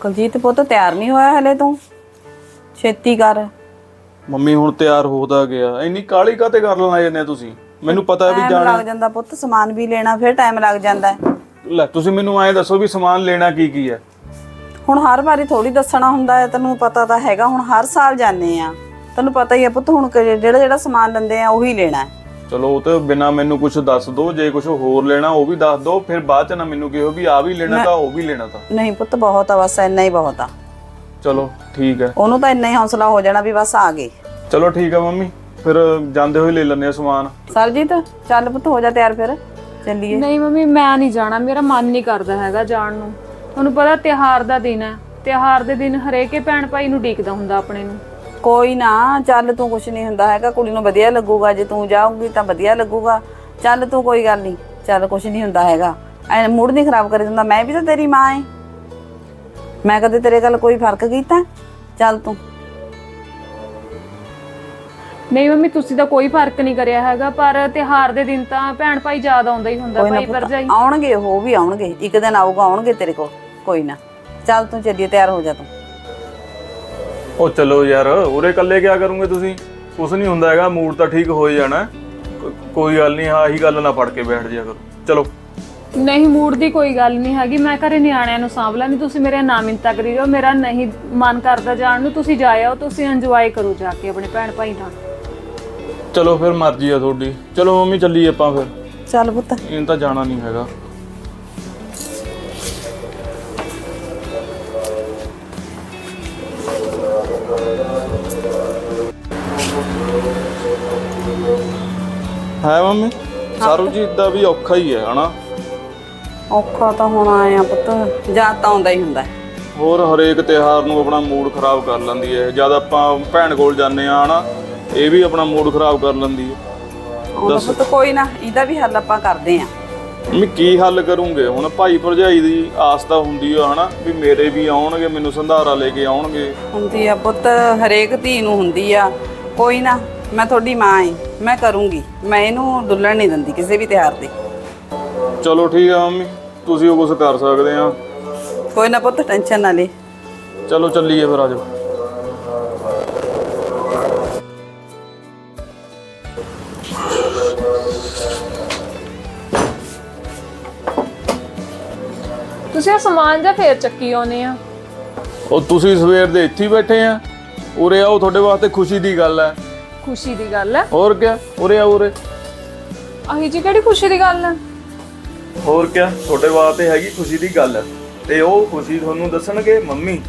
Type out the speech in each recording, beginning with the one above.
ਕੁਲਜੀਤ ਪੁੱਤ ਤਿਆਰ ਨਹੀਂ ਹੋਇਆ ਹਲੇ ਤੂੰ? ਛੇਤੀ ਕਰ। ਮੰਮੀ ਹੁਣ ਤਿਆਰ ਹੋਦਾ ਗਿਆ। ਇੰਨੀ ਕਾਲੀ ਕਾਤੇ ਕਰ ਲੈਣਾ ਜਾਂਦੇ ਤੁਸੀਂ? ਮੈਨੂੰ ਪਤਾ ਹੈ ਵੀ ਟਾਈਮ ਜਾਣਾ। ਲੱਗ ਜਾਂਦਾ ਪੁੱਤ ਸਮਾਨ ਵੀ ਲੈਣਾ ਫਿਰ ਟਾਈਮ ਲੱਗ ਜਾਂਦਾ। ਹੈ। ਲੈ ਤੁਸੀਂ ਮੈਨੂੰ ਐਂ ਦੱਸੋ ਵੀ ਸਮਾਨ ਲੈਣਾ ਕੀ ਕੀ ਹੈ? ਹੁਣ ਹਰ ਵਾਰੀ ਥੋੜੀ ਦੱਸਣਾ ਹੁੰਦਾ ਹੈ ਤੈਨੂੰ ਪਤਾ ਤਾਂ ਹੈਗਾ ਹੁਣ ਹਰ ਸਾਲ ਜਾਂਦੇ ਆ ਤੈਨੂੰ ਪਤਾ ਹੀ ਹੈ ਪੁੱਤ ਹੁਣ ਕਿ ਜਿਹੜਾ ਜਿਹੜਾ ਸਮਾਨ ਲੈਂਦੇ ਆ ਉਹੀ ਲੈਣਾ ਹੈ। ਚਲੋ ਉਹ ਤੇ ਬਿਨਾ ਮੈਨੂੰ ਕੁਝ ਦੱਸ ਦੋ ਜੇ ਕੁਝ ਹੋਰ ਲੈਣਾ ਉਹ ਵੀ ਦੱਸ ਦੋ ਫਿਰ ਬਾਅਦ ਚ ਨਾ ਮੈਨੂੰ ਕਿਹੋ ਵੀ ਆ ਵੀ ਲੈਣਾ ਤਾਂ ਉਹ ਵੀ ਲੈਣਾ ਤਾਂ। ਨਹੀਂ ਪੁੱਤ ਬਹੁਤ ਆ ਬਸ ਇੰਨਾ ਹੀ ਬਹੁਤ ਆ। ਚਲੋ ਠੀਕ ਹੈ। ਉਹਨੂੰ ਤਾਂ ਇੰਨਾ ਹੀ ਹੌਸਲਾ ਹੋ ਜਾਣਾ ਵੀ ਬਸ ਆ ਗਏ। ਚਲੋ ਠੀਕ ਹੈ ਮੰਮੀ ਫਿਰ ਜਾਂਦੇ ਹੋਏ ਲੈ ਆ ਸਮਾਨ। ਸਰਜੀਤ ਚੱਲ ਪੁੱਤ ਹੋ ਜਾ ਤਿਆਰ ਫਿਰ। ਚੱਲੀਏ। ਨਹੀਂ ਮੰਮੀ ਮੈਂ ਨਹੀਂ ਜਾਣਾ ਮੇਰਾ ਮਨ ਨਹੀਂ ਕਰਦਾ ਹੈਗਾ ਜਾਣ ਨੂੰ। ਤੁਹਾਨੂੰ ਪਤਾ ਤਿਉਹਾਰ ਦਾ ਦਿਨ ਹੈ ਤਿਉਹਾਰ ਦੇ ਦਿਨ ਹਰੇਕੇ ਭੈਣ ਭਾਈ ਨੂੰ ਡੀਕਦਾ ਹੁੰਦਾ ਆਪਣੇ ਨੂੰ। ਕੋਈ ਨਾ ਚੱਲ ਤੂੰ ਕੁਛ ਨਹੀਂ ਹੁੰਦਾ ਹੈਗਾ ਕੁੜੀ ਨੂੰ ਵਧੀਆ ਲੱਗੂਗਾ ਜੇ ਤੂੰ ਜਾਊਂਗੀ ਤਾਂ ਵਧੀਆ ਲੱਗੂਗਾ। ਚੱਲ ਤੂੰ ਕੋਈ ਗੱਲ ਨਹੀਂ ਚੱਲ ਕੁਛ ਨਹੀਂ ਹੁੰਦਾ ਹੈਗਾ। ਐ ਮੂਡ ਨਹੀਂ ਖਰਾਬ ਕਰੀ ਦਿੰਦਾ ਮੈਂ ਵੀ ਤਾਂ ਤੇਰੀ ਮਾਂ ਐ ਮੈਂ ਕਦੇ ਤੇਰੇ ਗੱਲ ਕੋਈ ਫ਼ਰਕ ਕੀਤਾ? ਚੱਲ ਤੂੰ। ਨਹੀਂ ਮੰਮੀ ਤੁਸੀਂ ਤਾਂ ਕੋਈ ਫ਼ਰਕ ਨਹੀਂ ਕਰਿਆ ਹੈਗਾ ਪਰ ਤਿਉਹਾਰ ਦੇ ਦਿਨ ਤਾਂ ਭੈਣ ਭਾਈ ਯਾਦ ਆਉਂਦਾ ਹੀ ਹੁੰਦਾ ਕੋਈ ਨਾ ਭਾਈ ਪੁੱਤ, ਆਉਣਗੇ ਉਹ ਵੀ ਆਉਣਗੇ ਇੱਕ ਦਿਨ ਆਊਗਾ ਆਉਣਗੇ ਤੇਰੇ ਕੋਲ ਕੋਈ ਨਾ। ਚੱਲ ਤੂੰ ਚੱਲੀਏ ਤਿਆਰ ਹੋ ਜਾ ਤੂੰ। ਉਹ ਚਲੋ ਯਾਰ ਉਰੇ ਇਕੱਲੇ ਕਿਆ ਕਰੋਗੇ ਤੁਸੀਂ? ਕੁਝ ਨਹੀਂ ਹੁੰਦਾ ਹੈਗਾ ਮੂਡ ਤਾਂ ਠੀਕ ਹੋ ਹੀ ਜਾਣਾ। ਕੋ- ਕੋਈ ਗੱਲ ਨਹੀਂ ਆਹੀ ਗੱਲ ਨਾ ਫੜ ਕੇ ਬੈਠ ਜਿਆ ਕਰੋ। ਚਲੋ। ਨਹੀਂ ਮੂਡ ਦੀ ਕੋਈ ਗੱਲ ਨਹੀਂ ਹੈਗੀ। ਮੈਂ ਘਰੇ ਨਿਆਣਿਆਂ ਨੂੰ ਸਾਂਭ ਲੈਣੀ ਤੁਸੀਂ ਮੇਰੇ ਨਾ ਮਿੰਤਾ ਕਰੀ ਜਾਓ। ਮੇਰਾ ਨਹੀਂ ਮਨ ਕਰਦਾ ਜਾਣ ਨੂੰ। ਤੁਸੀਂ ਜਾ ਆਓ ਤੁਸੀਂ ਇੰਜੋਏ ਕਰੋ ਜਾ ਕੇ ਆਪਣੇ ਭੈਣ ਭਾਈ ਨਾਲ। ਚਲੋ ਫਿਰ ਮਰਜ਼ੀ ਆ ਤੁਹਾਡੀ। ਚਲੋ ਮੰਮੀ ਚੱਲੀਏ ਆਪਾਂ ਫਿਰ। ਚੱਲ ਪੁੱਤ। ਇਹਨ ਤਾਂ ਜਾਣਾ ਨਹੀਂ ਹੈਗਾ। ਹੈ ਮੰਮੀ? ਸਾਰੂ ਜੀ ਦਾ ਵੀ ਔਖਾ ਹੀ ਹੈ ਹਨਾ? ਔਖਾ ਤਾਂ ਹੁਣ ਆਇਆ ਪੁੱਤ ਜਾਂ ਤਾਂ ਆਉਂਦਾ ਹੀ ਹੁੰਦਾ। ਹੈ। ਹੋਰ ਹਰੇਕ ਤਿਉਹਾਰ ਨੂੰ ਆਪਣਾ ਮੂਡ ਖਰਾਬ ਕਰ ਲੈਂਦੀ ਹੈ। ਜਦ ਆਪਾਂ ਭੈਣ ਕੋਲ ਜਾਂਦੇ ਆ ਹਨਾ ਇਹ ਵੀ ਆਪਣਾ ਮੂਡ ਖਰਾਬ ਕਰ ਲੈਂਦੀ ਹੈ। ਆਉਂਦਾ ਪੁੱਤ ਕੋਈ ਨਾ ਇਹਦਾ ਵੀ ਹੱਲ ਆਪਾਂ ਕਰਦੇ ਆਂ ਮੈਂ ਕੀ ਹੱਲ ਕਰੂੰਗੇ? ਹੁਣ ਭਾਈ ਭਰਜਾਈ ਦੀ ਆਸ ਤਾਂ ਹੁੰਦੀ ਆ ਹਨਾ ਵੀ ਮੇਰੇ ਵੀ ਆਉਣਗੇ ਮੈਨੂੰ ਸੰਧਾਰਾ ਲੈ ਕੇ ਆਉਣਗੇ। ਹੁੰਦੀ ਆ ਪੁੱਤ ਹਰੇਕ ਧੀ ਨੂੰ ਹੁੰਦੀ ਆ। ਕੋਈ ਨਾ ਮੈਂ ਤੁਹਾਡੀ ਮਾਂ ਏ ਮੈਂ ਕਰੂੰਗੀ ਮੈਂ ਇਹਨੂੰ ਡੁੱਲਣ ਨਹੀਂ ਦਿੰਦੀ ਕਿਸੇ ਵੀ ਤਿਉਹਾਰ ਤੇ। ਚਲੋ ਠੀਕ ਆ ਮੰਮੀ ਤੁਸੀਂ ਉਹ ਕੁਝ ਕਰ ਸਕਦੇ ਆ। ਕੋਈ ਨਾ ਪੁੱਤ ਟੈਨਸ਼ਨ ਨਾ ਲੈ। ਚਲੋ ਚੱਲੀਏ ਫਿਰ ਆਜੋ ਤੁਸੀਂ ਆ ਸਮਾਨ ਜਾਂ ਫੇਰ ਚੱਕੀ ਆਉਨੇ ਆ? ਉਹ ਤੁਸੀਂ ਸਵੇਰ ਦੇ ਇੱਥੇ ਹੀ ਬੈਠੇ ਆ। ਉਰੇ ਆਓ ਤੁਹਾਡੇ ਵਾਸਤੇ ਖੁਸ਼ੀ ਦੀ ਗੱਲ ਹੈ ਖੁਸ਼ੀ ਦੀ ਗੱਲ ਹੈ। ਹੋਰ ਕਿਆ? ਉਰੇ ਆ ਉਰੇ। ਅਹੀ ਜੀ ਕਿਹੜੀ ਖੁਸ਼ੀ ਦੀ ਗੱਲ ਹੈ? ਹੋਰ ਕਿਆ? ਤੁਹਾਡੇ ਵਾਸਤੇ ਹੈਗੀ ਖੁਸ਼ੀ ਦੀ ਗੱਲ। ਤੇ ਉਹ ਖੁਸ਼ੀ ਤੁਹਾਨੂੰ ਦੱਸਣਗੇ ਮੰਮੀ।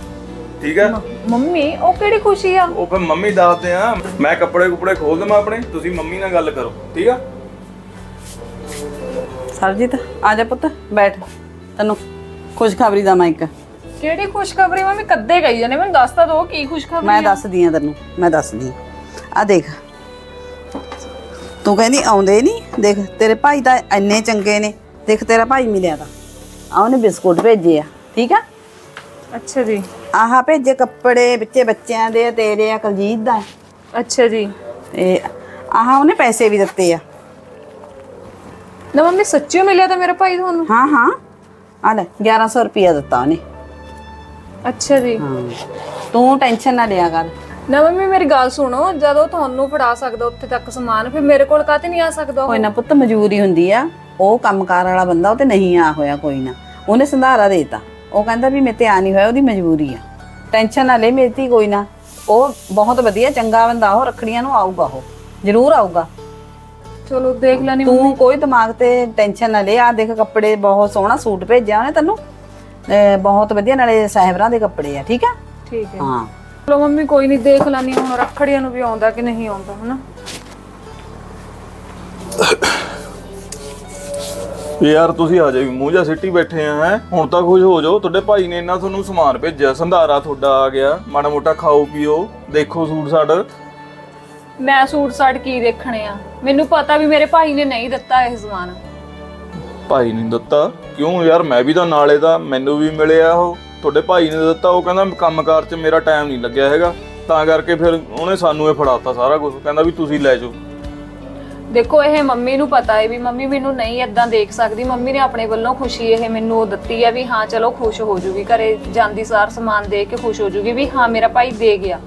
ਠੀਕ ਹੈ? ਮੰਮੀ ਉਹ ਕਿਹੜੀ ਖੁਸ਼ੀ ਆ? ਉਹ ਫਿਰ ਮੰਮੀ ਦੱਸਦੇ ਆ। ਮੈਂ ਕੱਪੜੇ ਕੁਪੜੇ ਖੋਲ ਦਵਾਂ ਆਪਣੇ। ਤੁਸੀਂ ਮੰਮੀ ਨਾਲ ਗੱਲ ਕਰੋ। ਠੀਕ ਆ? ਸਰਜੀਤ ਆ ਜਾ ਪੁੱਤ ਬੈਠ। ਤੈਨੂੰ ਖੁਸ਼ਖਬਰੀ ਦਾ ਮੈਂ ਇੱਕ। ਕਿਹੜੀ ਖੁਸ਼ਖਬਰੀ? ਮੰਮੀ ਕੱਦੇ ਗਈ ਜਾਨੇ ਮੈਨੂੰ ਦੱਸ ਤਾਂ ਦੋ ਕੀ ਖੁਸ਼ਖਬਰੀ ਮੈਂ ਦੱਸਦੀ ਆ ਤੈਨੂੰ। ਮੈਂ ਦੱਸਦੀ ਆ। ਦੇਖ ਤੂੰ ਕਹਿੰਦੀ ਆਉਂਦੇ ਨਹੀਂ ਦੇਖ ਤੇਰੇ ਭਾਈ ਤਾਂ ਇੰਨੇ ਚੰਗੇ ਨੇ ਦੇਖ ਤੇਰਾ ਭਾਈ ਮਿਲਿਆ ਤਾਂ ਆ ਉਹਨੇ ਬਿਸਕੁਟ ਭੇਜੇ ਆ ਠੀਕ ਆ ਅੱਛਾ ਜੀ ਆਹ ਭੇਜੇ ਕੱਪੜੇ ਵਿੱਚੇ ਬੱਚਿਆਂ ਦੇ ਆ, ਤੇਰੇ ਆ ਕੁਲਜੀਤ ਦਾ ਅੱਛਾ ਜੀ ਤੇ ਆਹ ਉਹਨੇ ਪੈਸੇ ਵੀ ਦਿੱਤੇ ਆ ਨਾ ਮੰਮੀ ਸੱਚੀ ਮਿਲਿਆ ਤਾਂ ਮੇਰਾ ਭਾਈ ਤੁਹਾਨੂੰ ਹਾਂ ਹਾਂ ਆ ਲੈ 1100 ਰੁਪਇਆ ਦਿੱਤਾ ਉਹਨੇ ਅੱਛਾ ਜੀ ਹਾਂ ਤੂੰ ਟੈਨਸ਼ਨ ਨਾ ਲਿਆ ਕਰ ਨਾ ਮੰਮੀ ਮੇਰੀ ਗੱਲ ਸੁਣੋ ਜਦੋਂ ਤੁਹਾਨੂੰ ਫੜਾ ਸਕਦਾ ਉੱਥੇ ਤੱਕ ਸਮਾਨ ਫਿਰ ਮੇਰੇ ਕੋਲ ਕਾਤੇ ਨਹੀਂ ਆ ਸਕਦਾ? ਕੋਈ ਨਾ ਪੁੱਤ ਮਜਬੂਰੀ ਹੁੰਦੀ ਆ। ਉਹ ਕੰਮਕਾਰ ਵਾਲਾ ਬੰਦਾ ਉਹ ਤੇ ਨਹੀਂ ਆ ਹੋਇਆ ਕੋਈ ਨਾ। ਉਹਨੇ ਸੰਧਾਰਾ ਦੇਤਾ। ਉਹ ਕਹਿੰਦਾ ਵੀ ਤੇ ਆ ਨਹੀਂ ਹੋਇਆ ਉਹਦੀ ਮਜਬੂਰੀ ਆ। ਟੈਨਸ਼ਨ ਨਾ ਲੈ ਮੇਰੀ ਧੀ ਕੋਈ ਨਾ। ਉਹ ਬਹੁਤ ਵਧੀਆ ਚੰਗਾ ਬੰਦਾ ਉਹ ਰੱਖੜੀਆਂ ਨੂੰ ਆਊਗਾ ਉਹ। ਜ਼ਰੂਰ ਆਊਗਾ। ਚਲੋ ਦੇਖ ਲੈਣੀ ਤੂੰ ਕੋਈ ਦਿਮਾਗ ਤੇ ਟੈਨਸ਼ਨ ਨਾ ਲੈ। ਆ ਦੇਖ ਕੱਪੜੇ ਬਹੁਤ ਸੋਹਣਾ ਸੂਟ ਭੇਜਿਆ ਉਹਨੇ ਤੈਨੂੰ। ਬਹੁਤ ਵਧੀਆ ਨਾਲੇ ਸਾਹਿਬਰਾਂ ਦੇ ਕੱਪੜੇ ਆ ਠੀਕ ਆ? ਠੀਕ ਹੈ। ਹਾਂ। ਚਲੋ ਮੰਮੀ ਕੋਈ ਨਹੀਂ ਦੇਖ ਲੈਣੀ ਹੁਣ ਰੱਖੜੀਆਂ ਨੂੰ ਵੀ ਆਉਂਦਾ ਕਿ ਨਹੀਂ ਆਉਂਦਾ ਹਨਾ? ਯਾਰ ਤੁਸੀਂ ਆ ਜਾਓ ਮੂੰਹ ਜਾ ਸਿੱਟੀ ਬੈਠੇ ਆ ਹੈ? ਹੁਣ ਤਾਂ ਖੁਸ਼ ਹੋ ਜਾਓ ਤੁਹਾਡੇ ਭਾਈ ਨੇ ਇੰਨਾ ਤੁਹਾਨੂੰ ਸਮਾਨ ਭੇਜਿਆ ਸੰਧਾਰਾ ਤੁਹਾਡਾ ਆ ਗਿਆ ਮਾੜਾ ਮੋਟਾ ਖਾਓ ਪੀਓ ਦੇਖੋ ਸੂਟ ਸਾਡਾ ਮੈਂ ਸੂਟ ਸਾਟ ਕੀ ਦੇਖਣੇ ਆ? ਮੈਨੂੰ ਪਤਾ ਵੀ ਮੇਰੇ ਭਾਈ ਨੇ ਨਹੀਂ ਦਿੱਤਾ ਇਹ ਸਮਾਨ। ਭਾਈ ਨੇ ਦਿੱਤਾ? ਕਿਉਂ ਯਾਰ ਮੈਂ ਵੀ ਤਾਂ ਨਾਲੇ ਦਾ ਮੈਨੂੰ ਵੀ ਮਿਲਿਆ ਉਹ। ਤੁਹਾਡੇ ਭਾਈ ਨੇ ਦਿੱਤਾ ਉਹ ਕਹਿੰਦਾ ਕੰਮਕਾਰ 'ਚ ਮੇਰਾ ਟਾਈਮ ਨਹੀਂ ਲੱਗਿਆ ਹੈਗਾ। ਤਾਂ ਕਰਕੇ ਫਿਰ ਉਹਨੇ ਸਾਨੂੰ ਇਹ ਫੜਾਤਾ ਸਾਰਾ ਕੁਝ ਕਹਿੰਦਾ ਵੀ ਤੁਸੀਂ ਲੈ ਜਾਓ। ਦੇਖੋ ਇਹ ਮੰਮੀ ਨੂੰ ਪਤਾ ਹੈ ਵੀ ਮੰਮੀ ਮੈਨੂੰ ਨਹੀਂ ਇਦਾਂ ਦੇਖ ਸਕਦੀ। ਮੰਮੀ ਨੇ ਆਪਣੇ ਵੱਲੋਂ ਖੁਸ਼ੀ ਇਹ ਮੈਨੂੰ ਉਹ ਦਿੱਤੀ ਹੈ ਵੀ ਹਾਂ ਚਲੋ ਖੁਸ਼ ਹੋ ਜੂਗੀ ਘਰੇ ਜਾਂਦੀ ਸਾਰ ਸਮਾਨ ਦੇ ਕੇ ਖੁਸ਼ ਹੋ ਜੂਗੀ ਵੀ ਹਾਂ ਮੇਰਾ ਭਾਈ ਦੇ ਗਿਆ।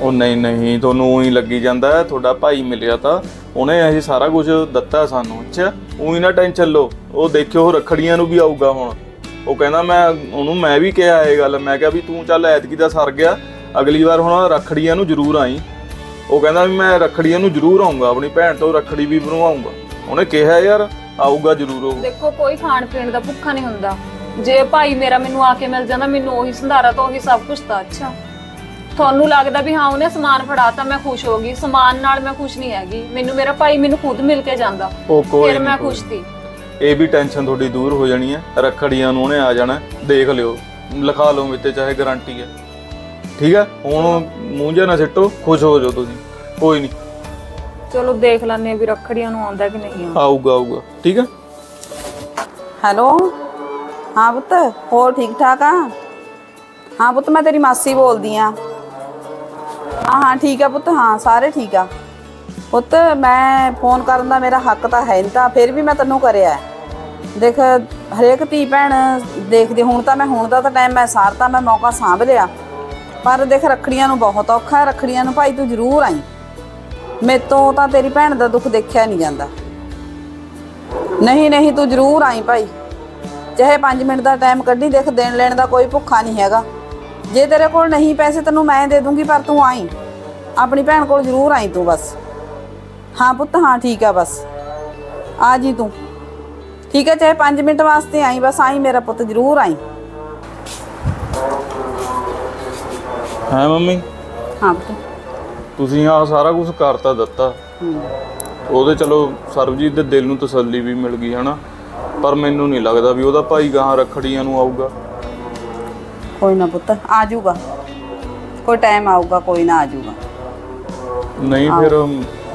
ਉਹ ਨਹੀਂ ਨਹੀਂ ਤੁਹਾਨੂੰ ਉਹੀ ਲੱਗੀ ਜਾਂਦਾ ਹੈ ਤੁਹਾਡਾ ਭਾਈ ਮਿਲਿਆ ਤਾਂ ਉਹਨੇ ਇਹ ਸਾਰਾ ਕੁਝ ਦਿੱਤਾ ਸਾਨੂੰ। ਅੱਛਾ ਉਹੀ ਨਾ ਟੈਨਸ਼ਨ ਲਓ ਉਹ ਦੇਖਿਓ ਉਹ ਰੱਖੜੀਆਂ ਨੂੰ ਵੀ ਆਊਗਾ ਹੁਣ। ਉਹ ਕਹਿੰਦਾ ਮੈਂ ਉਹਨੂੰ ਮੈਂ ਵੀ ਕਿਹਾ ਇਹ ਗੱਲ ਮੈਂ ਕਿਹਾ ਵੀ ਤੂੰ ਚੱਲ ਐਤਕੀ ਦਾ ਸਰ ਗਿਆ ਅਗਲੀ ਵਾਰ ਹੁਣ ਰੱਖੜੀਆਂ ਨੂੰ ਜ਼ਰੂਰ ਆਈ। ਉਹ ਕਹਿੰਦਾ ਵੀ ਮੈਂ ਰੱਖੜੀਆਂ ਨੂੰ ਜ਼ਰੂਰ ਆਉਂਗਾ ਆਪਣੀ ਭੈਣ ਤੋਂ ਰੱਖੜੀ ਵੀ ਬਣਵਾਉਂਗਾ ਉਹਨੇ ਕਿਹਾ ਯਾਰ ਆਊਗਾ ਜ਼ਰੂਰ ਉਹ। ਦੇਖੋ ਕੋਈ ਖਾਣ ਪੀਣ ਦਾ ਭੁੱਖਾ ਨਹੀਂ ਹੁੰਦਾ। ਜੇ ਭਾਈ ਮੇਰਾ ਮੈਨੂੰ ਆ ਕੇ ਮਿਲ ਜਾਂਦਾ ਮੈਨੂੰ ਉਹੀ ਸੰਧਾਰਾ ਤਾਂ ਉਹੀ ਸਭ ਕੁਝ ਤਾਂ ਅੱਛਾ। ਤੁਹਾਨੂੰ ਲੱਗਦਾ ਵੀ ਹਾਂ ਉਹਨੇ ਸਮਾਨ ਫੜਾਤਾ ਮੈਂ ਖੁਸ਼ ਹੋ ਗਈ। ਸਮਾਨ ਨਾਲ ਮੈਂ ਖੁਸ਼ ਨਹੀਂ ਹੈਗੀ। ਮੈਨੂੰ ਮੇਰਾ ਭਾਈ ਮੈਨੂੰ ਖੁਦ ਮਿਲ ਕੇ ਜਾਂਦਾ। ਉਹ ਕੋਈ ਫਿਰ ਮੈਂ ਖੁਸ਼ ਸੀ। ਇਹ ਵੀ ਟੈਨਸ਼ਨ ਤੁਹਾਡੀ ਦੂਰ ਹੋ ਜਾਣੀ ਹੈ। ਰੱਖੜੀਆਂ ਨੂੰ ਉਹਨੇ ਆ ਜਾਣਾ ਦੇਖ ਲਿਓ। ਲਿਖਾ ਲਓ ਵਿੱਚ ਚਾਹੇ ਗਾਰੰਟੀ ਹੈ। ਠੀਕ ਹੈ? ਹੁਣ ਮੂੰਹ ਜਿਹਾ ਨਾ ਸਿੱਟੋ। ਖੁਸ਼ ਹੋ ਜਾਓ ਤੁਸੀਂ। ਕੋਈ ਨਹੀਂ। ਚਲੋ ਦੇਖ ਹਾਂ ਵੀ ਰੱਖੜੀਆਂ ਨੂੰ ਆਉਂਦਾ ਕਿ ਨਹੀਂ ਆਉਂਦਾ। ਆਊਗਾ ਆਊਗਾ। ਠੀਕ ਹੈ? ਹੈਲੋ? ਹਾਂ ਪੁੱਤ ਹੋਰ ਠੀਕ ਠਾਕ ਆ? ਹਾਂ ਪੁੱਤ ਮੈਂ ਤੇਰੀ ਮਾਸੀ ਬੋਲਦੀ ਆ ਹਾਂ ਹਾਂ ਠੀਕ ਆ ਪੁੱਤ। ਹਾਂ ਸਾਰੇ ਠੀਕ ਆ। ਪੁੱਤ, ਮੈਂ ਫੋਨ ਕਰਨ ਦਾ ਮੇਰਾ ਹੱਕ ਤਾਂ ਹੈ ਨਹੀਂ ਤਾਂ ਫਿਰ ਵੀ ਮੈਂ ਤੈਨੂੰ ਕਰਿਆ ਹੈ। ਦੇਖ, ਹਰੇਕ ਧੀ ਭੈਣ ਦੇਖਦੀ, ਹੁਣ ਤਾਂ ਮੈਂ, ਹੁਣ ਦਾ ਤਾਂ ਟਾਈਮ ਮੈਂ ਸਾਰਤਾ ਮੈਂ ਮੌਕਾ ਸਾਂਭ ਲਿਆ। ਪਰ ਦੇਖ, ਰੱਖੜੀਆਂ ਨੂੰ ਬਹੁਤ ਔਖਾ ਹੈ, ਰੱਖੜੀਆਂ ਨੂੰ ਭਾਈ ਤੂੰ ਜ਼ਰੂਰ ਆਈ। ਮੇਰੇ ਤੋਂ ਤਾਂ ਤੇਰੀ ਭੈਣ ਦਾ ਦੁੱਖ ਦੇਖਿਆ ਨਹੀਂ ਜਾਂਦਾ। ਨਹੀਂ ਨਹੀਂ, ਤੂੰ ਜ਼ਰੂਰ ਆਈ ਭਾਈ। ਚਾਹੇ 5 ਮਿੰਟ ਦਾ ਟਾਈਮ ਕੱਢੀ, ਦੇਖ, ਦੇਣ ਲੈਣ ਦਾ ਕੋਈ ਭੁੱਖਾ ਨਹੀਂ ਹੈਗਾ। ਜੇ ਤੇਰੇ ਕੋਲ ਨਹੀਂ ਪੈਸੇ, ਤੈਨੂੰ ਮੈਂ ਦੇ ਦੂੰਗੀ, ਪਰ ਤੂੰ ਆਈ। ਆਪਣੀ ਭੈਣ ਕੋਲ ਜ਼ਰੂਰ ਆਈ ਤੂੰ ਬਸ। ਹਾਂ ਪੁੱਤ ਹਾਂ ਠੀਕ ਆ ਬਸ। ਆ ਜੀ ਤੂੰ। ਠੀਕ ਹੈ ਚਾਹੇ 5 ਮਿੰਟ ਵਾਸਤੇ ਆਈ ਬਸ ਆਈ ਮੇਰਾ ਪੁੱਤ ਜ਼ਰੂਰ ਆਈ। ਹੈ ਮੰਮੀ? ਹਾਂ ਪੁੱਤ। ਤੁਸੀਂ ਆ ਸਾਰਾ ਕੁਝ ਕਰਤਾ ਦਿੱਤਾ। ਉਹਦੇ ਚਲੋ ਸਰਬਜੀਤ ਦੇ ਦਿਲ ਨੂੰ ਤਸੱਲੀ ਵੀ ਮਿਲ ਗਈ ਹਨਾ? ਪਰ ਮੈਨੂੰ ਨਹੀਂ ਲੱਗਦਾ ਵੀ ਉਹਦਾ ਭਾਈ ਗਾਹਾਂ ਰੱਖੜੀਆਂ ਨੂੰ ਆਊਗਾ। ਕੋਈ ਨਾ ਪੁੱਤ ਆ ਜਾਊਗਾ। ਕੋਈ ਟਾਈਮ ਆਊਗਾ ਕੋਈ ਨਾ ਆ ਜਾਊਗਾ। ਨਹੀਂ ਫਿਰ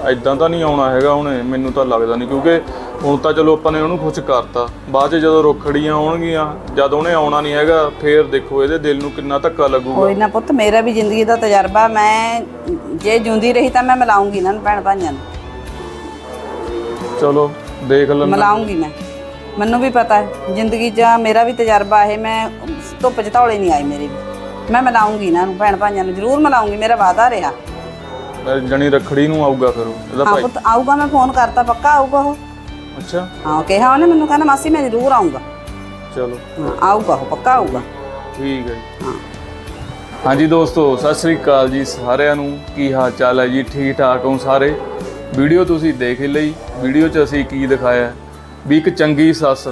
ਐਦਾਂ ਤਾਂ ਨਹੀਂ ਆਉਣਾ ਹੈਗਾ ਉਹਨੇ ਮੈਨੂੰ ਤਾਂ ਲੱਗਦਾ ਨਹੀਂ ਕਿਉਂਕਿ ਹੁਣ ਤਾਂ ਚਲੋ ਆਪਾਂ ਨੇ ਉਹਨੂੰ ਖੁਸ਼ ਕਰਤਾ। ਬਾਅਦ 'ਚ ਜਦੋਂ ਰੁੱਖੜੀਆਂ ਆਉਣਗੀਆਂ ਜਦ ਉਹਨੇ ਆਉਣਾ ਨਹੀਂ ਹੈਗਾ ਫੇਰ ਦੇਖੋ ਇਹਦੇ ਦਿਲ ਨੂੰ ਕਿੰਨਾ ਧੱਕਾ ਲੱਗੂਗਾ। ਕੋਈ ਨਾ ਪੁੱਤ ਮੇਰਾ ਵੀ ਜ਼ਿੰਦਗੀ ਦਾ ਤਜਰਬਾ ਮੈਂ ਜੇ ਜਿਉਂਦੀ ਰਹੀ ਤਾਂ ਮੈਂ ਮਿਲਾਉਂਗੀ ਇਹਨਾਂ ਨੂੰ ਭੈਣ ਭਾਈਆਂ ਨੂੰ। ਚਲੋ ਦੇਖ ਲੈਂਦੇ। ਮਿਲਾਉਂਗੀ ਮੈਂ। ਮੈਨੂੰ ਵੀ ਪਤਾ ਹੈ ਜ਼ਿੰਦਗੀ 'ਚ ਮੇਰਾ ਵੀ ਤਜਰਬਾ ਹੈ ਮੈਂ ਧੁੱਪ 'ਚ ਧੌਲੇ ਨਹੀਂ ਆਈ ਮੇਰੀ ਵੀ। ਮੈਂ ਮਿਲਾਉਂਗੀ ਇਹਨਾਂ ਨੂੰ ਭੈਣ ਭਾਈਆਂ ਨੂੰ ਜ਼ਰੂਰ ਮਿਲਾਉਂਗੀ ਮੇਰਾ ਵਾਅਦਾ ਰਿਹਾ। ਜਣੀ ਰੱਖੜੀ ਨੂੰ ਆਊਗਾ ਫਿਰ ਉਹ, ਇਹਦਾ ਹਾਂ ਭਾਈ। ਪੁੱਤ ਆਊਗਾ ਮੈਂ ਫੋਨ ਕਰਤਾ ਪੱਕਾ ਆਊਗਾ ਉਹ? ਅੱਛਾ। ਹਾਂ ਕਿਹਾ ਉਹਨੇ ਮੈਨੂੰ ਕਹਿੰਦਾ ਮਾਸੀ ਮੈਂ ਜ਼ਰੂਰ ਆਊਂਗਾ। ਚਲੋ। ਹਾਂ ਆਊਗਾ ਉਹ ਪੱਕਾ ਆਊਗਾ। ਠੀਕ ਹੈ ਜੀ। ਹਾਂ। ਹਾਂਜੀ ਦੋਸਤੋ ਸਤਿ ਸ੍ਰੀ ਅਕਾਲ ਜੀ ਸਾਰਿਆਂ ਨੂੰ। ਕੀ ਹਾਲ ਚਾਲ ਹੈ ਜੀ? ਠੀਕ ਠਾਕ ਹੋ ਸਾਰੇ? ਵੀਡੀਓ ਤੁਸੀਂ ਦੇਖ ਹੀ ਲਈ। ਵੀਡੀਓ 'ਚ ਅਸੀਂ ਕੀ ਦਿਖਾਇਆ? ਹੈ? ਵੀ ਇੱਕ ਚੰਗੀ ਸੱਸ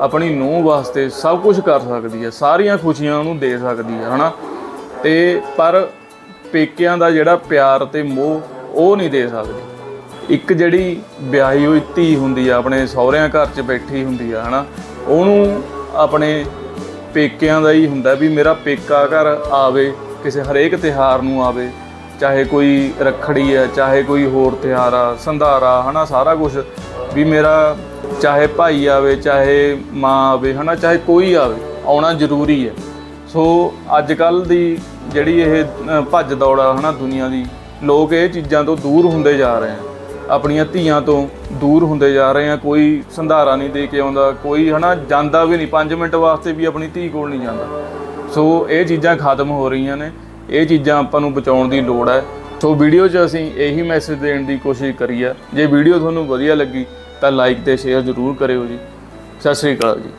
ਆਪਣੀ ਨੂੰਹ ਵਾਸਤੇ ਸਭ ਕੁਝ ਕਰ ਸਕਦੀ ਹੈ ਸਾਰੀਆਂ ਖੁਸ਼ੀਆਂ ਉਹਨੂੰ ਦੇ ਸਕਦੀ ਹੈ ਹਨਾ? ਤੇ ਪਰ ਪੇਕਿਆਂ ਦਾ ਜਿਹੜਾ ਪਿਆਰ ਤੇ ਮੋਹ, ਉਹ ਨਹੀਂ ਦੇ ਸਕਦੇ। ਇੱਕ ਜਿਹੜੀ ਵਿਆਹੀ ਹੋਈ ਧੀ ਹੁੰਦੀ ਆ, ਆਪਣੇ ਸਹੁਰਿਆਂ ਘਰ 'ਚ ਬੈਠੀ ਹੁੰਦੀ ਆ, ਹਨਾ, ਉਹਨੂੰ ਆਪਣੇ ਪੇਕਿਆਂ ਦਾ ਹੀ ਹੁੰਦਾ ਵੀ ਮੇਰਾ ਪੇਕਾ ਘਰ ਆਵੇ, ਕਿਸੇ ਹਰੇਕ ਤਿਹਾਰ ਨੂੰ ਆਵੇ, ਚਾਹੇ ਕੋਈ ਰੱਖੜੀ ਹੈ ਚਾਹੇ ਕੋਈ ਹੋਰ ਤਿਹਾਰ ਆ, ਸੰਧਾਰਾ, ਹਨਾ, ਸਾਰਾ ਕੁਝ ਵੀ ਮੇਰਾ ਚਾਹੇ ਭਾਈ ਆਵੇ, ਚਾਹੇ ਮਾਂ ਆਵੇ, ਹਨਾ, ਚਾਹੇ ਕੋਈ ਆਵੇ, ਆਉਣਾ ਜ਼ਰੂਰੀ ਹੈ ਸੋ ਅੱਜ ਕੱਲ ਦੀ ਜਿਹੜੀ ਇਹ ਅ, ਭੱਜ ਦੌੜਾ ਹਨਾ ਦੁਨੀਆ ਦੀ ਲੋਕ ਇਹ ਚੀਜ਼ਾਂ ਤੋਂ ਦੂਰ ਹੁੰਦੇ ਜਾ ਰਹੇ ਆ। ਆਪਣੀਆਂ ਧੀਆਂ ਤੋਂ ਦੂਰ ਹੁੰਦੇ ਜਾ ਰਹੇ ਆ ਕੋਈ ਸੰਧਾਰਾ ਨਹੀਂ ਦੇ ਕੇ ਆਉਂਦਾ ਕੋਈ ਹਨਾ ਜਾਂਦਾ ਵੀ ਨਹੀਂ 5 ਮਿੰਟ ਵਾਸਤੇ ਵੀ ਆਪਣੀ ਧੀ ਕੋਲ ਨਹੀਂ ਜਾਂਦਾ। ਸੋ ਇਹ ਚੀਜ਼ਾਂ ਖਤਮ ਹੋ ਰਹੀਆਂ ਨੇ ਇਹ ਚੀਜ਼ਾਂ ਆਪਾਂ ਨੂੰ ਬਚਾਉਣ ਦੀ ਲੋੜ ਹੈ। ਸੋ ਵੀਡੀਓ 'ਚ ਅਸੀਂ ਇਹੀ ਮੈਸੇਜ ਦੇਣ ਦੀ ਕੋਸ਼ਿਸ਼ ਕਰੀ ਆ। ਜੇ ਵੀਡੀਓ ਤੁਹਾਨੂੰ ਵਧੀਆ ਲੱਗੀ ਤਾਂ ਲਾਈਕ ਤੇ ਸ਼ੇਅਰ ਜ਼ਰੂਰ ਕਰਿਓ ਜੀ। ਸਤਿ ਸ੍ਰੀ ਅਕਾਲ ਜੀ।